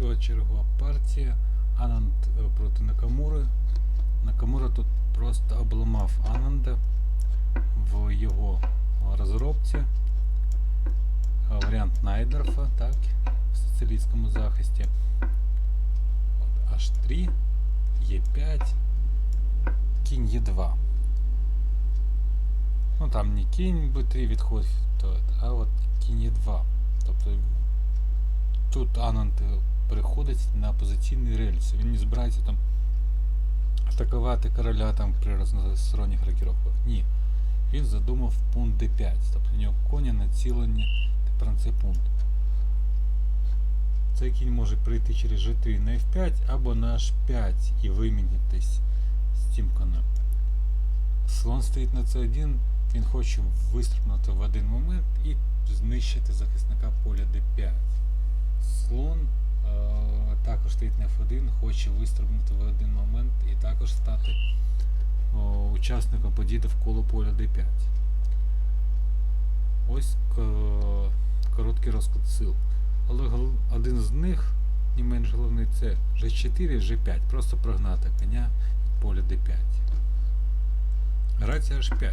І от чергова партія. Ананд е, проти Накамури. Накамура тут просто обламав Ананда в його розробці. Е, Варіант Найдерфа, так, в соціалістському захисті. От, H3, Е5, кінь Е2. Ну там не кінь B3 відходить, а от кінь Е2. Тобто тут Ананд е, переходить на позиційний рельс. Він не збирається там атакувати короля там при різносторонніх рокіровках. Ні. Він задумав пункт D5. Тобто у нього коні націлені тепер на цей пункт. Цей кінь може прийти через G3 на F5 або на H5 і вимінитись з цим конем. Слон стоїть на C1, він хоче вистрибнути в один момент і знищити захисника поля D5. Слон також стоїть на F1, хоче вистрибнути в один момент і також стати учасником подій довкола поля D5. Ось ко- короткий розклад сил. Але один з них, не менш головний, це G4, G5. Просто прогнати коня від поля D5. Грація H5.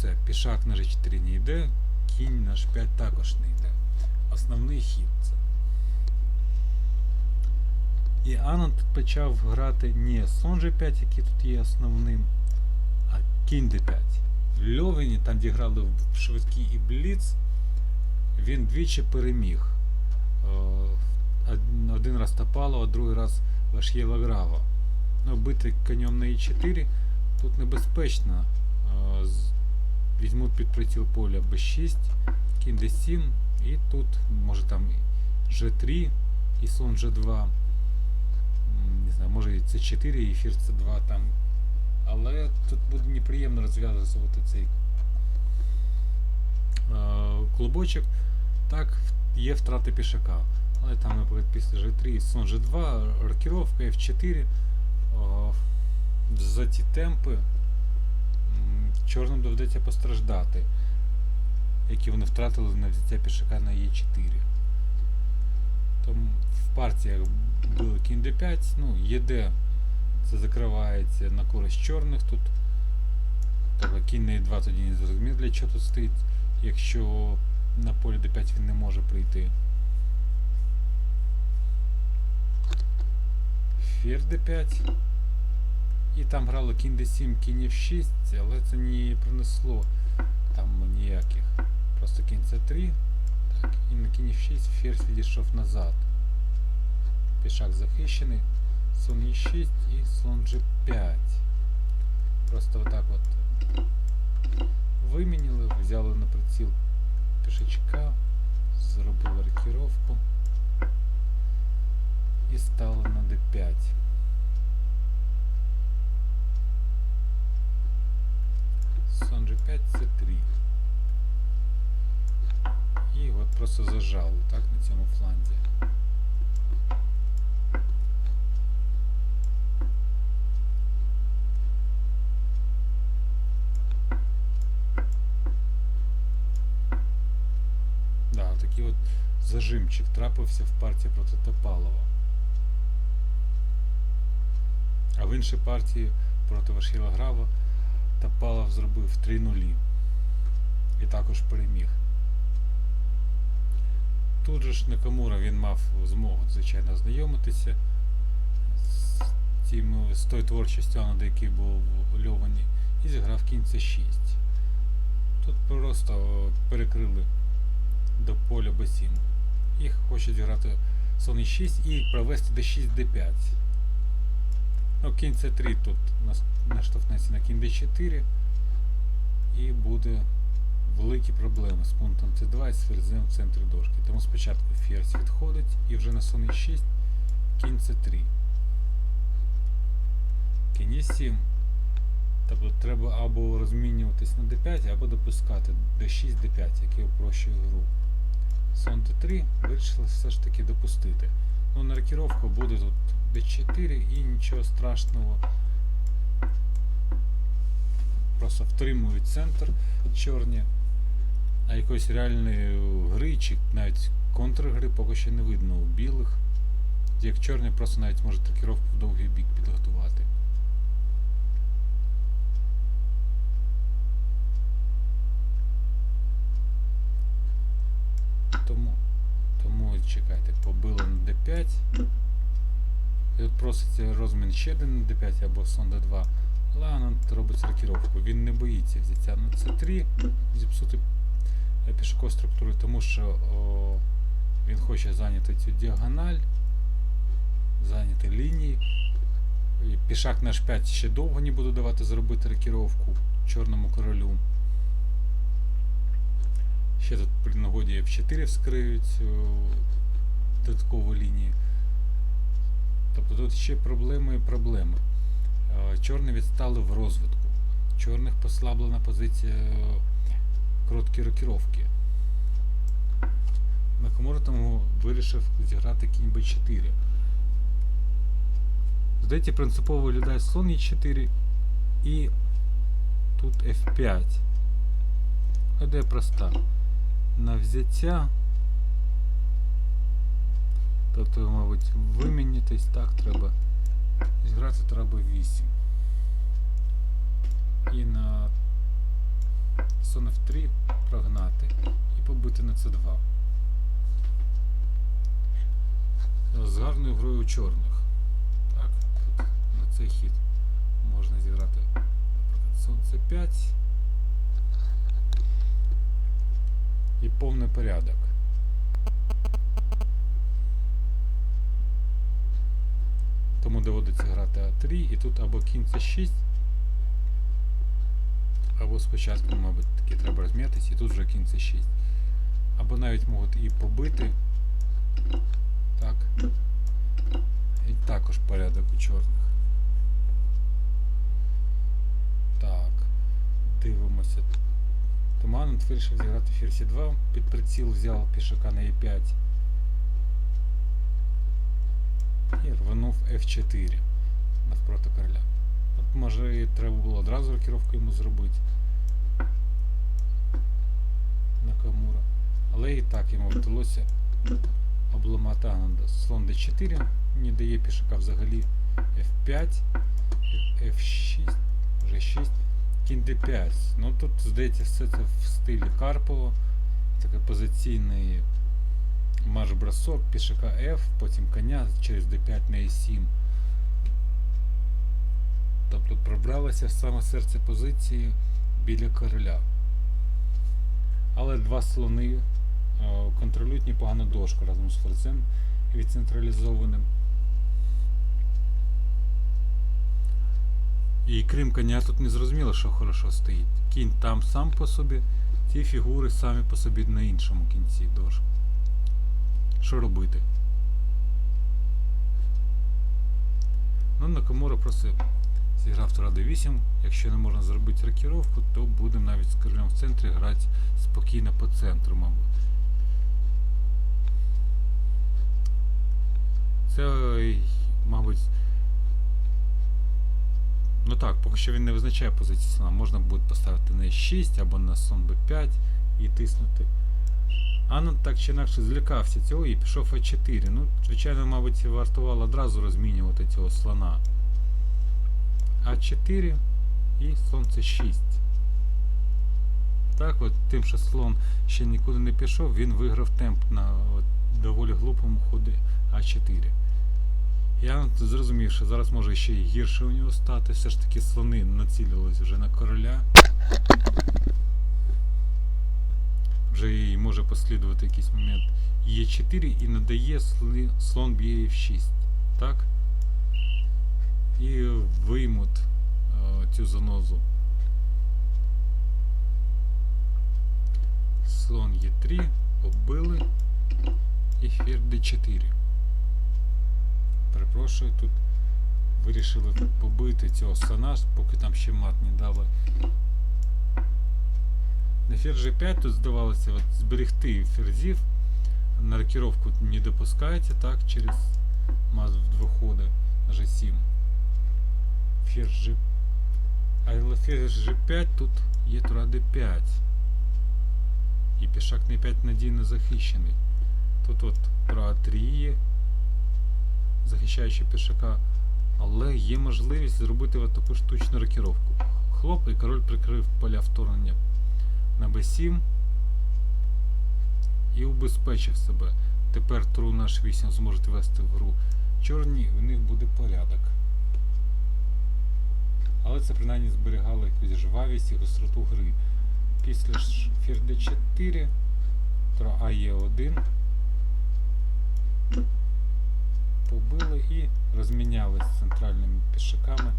Це пішак на G4 не йде, кінь на H5 також не йде. Основний хід це. І Ананд почав грати не слон G5, який тут є основним, а кінь D5. В Льовені, там де грали в швидкий і Бліц, він двічі переміг. Е, Один раз Топалова, другий раз Вашєва Грава. Ну, бити конем на E4 тут небезпечно. Е, Візьмуть під приціл поля B6, кінь D7, і тут може там G3 і слон G2. Не знаю, може і C4 і ферзь C2 там. Але тут буде неприємно розв'язувати цей е, клубочок. Так, є втрати пішака. Але там, наприклад, після G3 слон G2, рокіровка F4. О, за ці темпи чорним доведеться постраждати, які вони втратили на взяття пішака на Е4. Тому в партіях було кінь d5, ну, ЄД це закривається на користь чорних тут. Тобто кінь на e2 тоді не зрозумів, для чого тут стоїть, якщо на полі d5 він не може прийти. Ферзь d5. І там грало кінь d7, кінь f6, але це не принесло там ніяких. Просто кінь c3. Так, і на кінь f6 ферзь відійшов назад. Пішак захищений. Слон e6 і слон g5. Просто отак от вимінили, взяли на приціл пішачка, зробили рокіровку і стали на d5. Слон g5 c3. І от просто зажали, так, на цьому фланзі. Да, такий от зажимчик трапився в партії проти Топалова. А в іншій партії проти Вашіла Грава Топалов зробив 3 нулі. І також переміг. Тут же ж Накамура він мав змогу, звичайно, ознайомитися з, тим, з тою творчістю, Анада, який був Льовані, і зіграв кінь c6. Тут просто перекрили до поля b7. Їх хочуть грати слон e6 і провести d6 d5. Ну, кінь c3 тут нас- наштовхнеться на кінь d4 і буде великі проблеми з пунктом c2 і з ферзем в центрі дошки. Тому спочатку ферзь відходить і вже на слон e6 кінь c3. Кінь e7. Тобто треба або розмінюватись на d5, або допускати d6, d5, який упрощує гру. Сон d3 вирішили все ж таки допустити. Ну, на рокіровку буде тут d4 і нічого страшного. Просто втримують центр чорні. А якоїсь реальної гри чи навіть контргри поки що не видно у білих. Як чорний просто навіть може тракіровку в довгий бік підготувати. Тому, тому чекайте, побило на D5. І от проситься розмін ще один на D5 або сон D2. Але Анант робить рокіровку. Він не боїться взяття на C3, зіпсути е, пішокову структуру, тому що о, він хоче зайняти цю діагональ, зайняти лінії. І пішак на H5 ще довго не буду давати зробити рокіровку чорному королю. Ще тут при нагоді F4 вскриють додаткову лінію. Тобто тут ще проблеми і проблеми. Е, Чорні відстали в розвитку. Чорних послаблена позиція е, короткої рокіровки. Накамура тому вирішив зіграти кінь b4. Здається, принципово виглядає слон e4 і тут f5. Ідея проста на взяття. Тобто, мабуть, вимінитись так треба. Зіграти треба 8. І на слон F3 прогнати і побити на c 2 З гарною грою чорних. Так, тут на цей хід можна зіграти. Сонце 5 повний порядок. Тому доводиться грати А3 і тут або кінь С6, або спочатку, мабуть, таки треба розм'ятись, і тут вже кінь С6. Або навіть можуть і побити. Так. І також порядок у чорних. Так. Дивимося. Туманент вирішив зіграти ферзь 2 під приціл взяв пішака на Е5 і рванув F4 навпроти короля. От може і треба було одразу рокіровку йому зробити. Накамура. Але і так йому вдалося обламати Ананда. Слон D4 не дає пішака взагалі F5, F6, G6, кінь D5. Ну тут здається все це в стилі Карпова. Таке позиційний марш-бросок, пішака F, потім коня через D5 на E7. Тобто пробралося в саме серце позиції біля короля. Але два слони е, контролюють непогано дошку разом з ферзем відцентралізованим. І крім коня тут не зрозуміло, що хорошо стоїть. Кінь там сам по собі, ті фігури самі по собі на іншому кінці дошки. Що робити? Ну, Накамура просто зіграв тура d8. Якщо не можна зробити рокіровку, то будемо навіть з королем в центрі грати спокійно по центру, мабуть. Це, мабуть. Ну так, поки що він не визначає позицію слона. Можна буде поставити на e6 або на сон b5 і тиснути. Анна так чи інакше злякався цього і пішов А4. Ну, звичайно, мабуть, вартувало одразу розмінювати цього слона. А4 і слон С6. Так от, тим, що слон ще нікуди не пішов, він виграв темп на от, доволі глупому ході А4. Я зрозумів, що зараз може ще й гірше у нього стати. Все ж таки слони націлились вже на короля. Вже і може послідувати якийсь момент Е4 і надає слон б'є F6. Так? І виймуть е, цю занозу. Слон Е3, оббили і ферзь D4. Перепрошую, тут вирішили побити цього слона, поки там ще мат не дали. На ферзь G5 тут здавалося от, зберегти ферзів. На рокіровку не допускається, так, через мат в на G7. Ферзь G... Але ферзь G5 тут є тура D5. І пішак на 5 надійно захищений. Тут от тура 3 є. Захищаючи пішака, але є можливість зробити таку штучну рокіровку. Хлоп і король прикрив поля вторгнення на b7 і убезпечив себе. Тепер тру на h8 зможуть вести в гру чорні, в них буде порядок. Але це принаймні зберігало якусь жвавість і гостроту гри. Після ж фір d4, тро АЕ1 побили і розмінялись з центральними пішаками,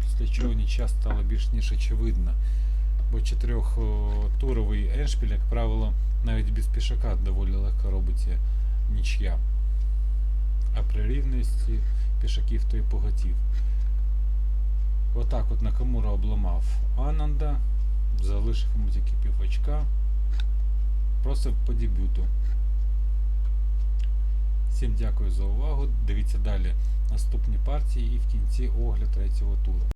після чого нічия стала більш ніж очевидна. Бо чотирьохтуровий еншпіль, як правило, навіть без пішака доволі легко робиться нічия. А при рівності пішаків то і поготів. Отак от Накамура обламав Ананда, залишив йому тільки пів очка. Просив по дебюту. Всім дякую за увагу. Дивіться далі наступні партії і в кінці огляд третього туру.